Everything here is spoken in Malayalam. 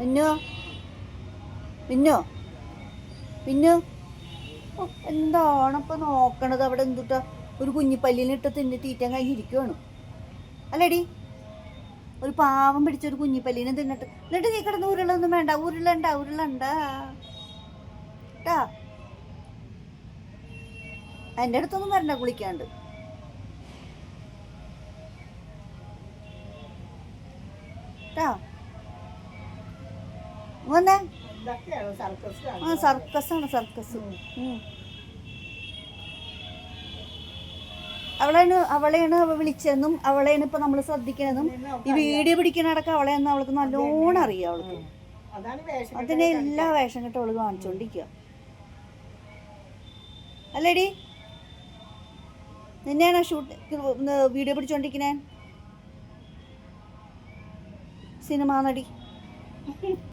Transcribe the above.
പിന്നോ മിന്നു? മിന്നു? എന്താണപ്പൊ നോക്കണത്? അവിടെ എന്തുട്ടാ? ഒരു കുഞ്ഞിപ്പല്ലിനിട്ട് തിന്ന് തീറ്റാൻ കഴിഞ്ഞിരിക്കുവാണ് അല്ലടി ഒരു പാവം പിടിച്ച ഒരു കുഞ്ഞിപ്പല്ലിനെ തിന്നിട്ട്. എന്നിട്ട് നീ കിടന്ന് ഉരുളൊന്നും വേണ്ട. ഉരുളണ്ട ഉരുളണ്ട. കേട്ടാ എന്റെ അടുത്തൊന്നും വരണ്ട കുളിക്കാണ്ട്. ട്ടാ. വന്നേ ആ സർക്കസാണ് സർക്കസ്. അവളാണ് അവളെയാണ് അവളെയാണ് അവ വിളിച്ചതെന്നും അവളെയാണ് ഇപ്പൊ നമ്മൾ ശ്രദ്ധിക്കണതും ഈ വീഡിയോ പിടിക്കണടക്കം അവളെന്ന് അവൾക്ക് നല്ലോണം അറിയാം അവൾക്ക്. അതാണ് വേഷം അതിനെ എല്ലാ വേഷം കെട്ടും അവൾ കാണിച്ചോണ്ടിരിക്കുക അല്ലേടി? നിന്നെയാണ് ഷൂട്ട് വീഡിയോ പിടിച്ചോണ്ടിരിക്കണേ? സിനിമ നടി.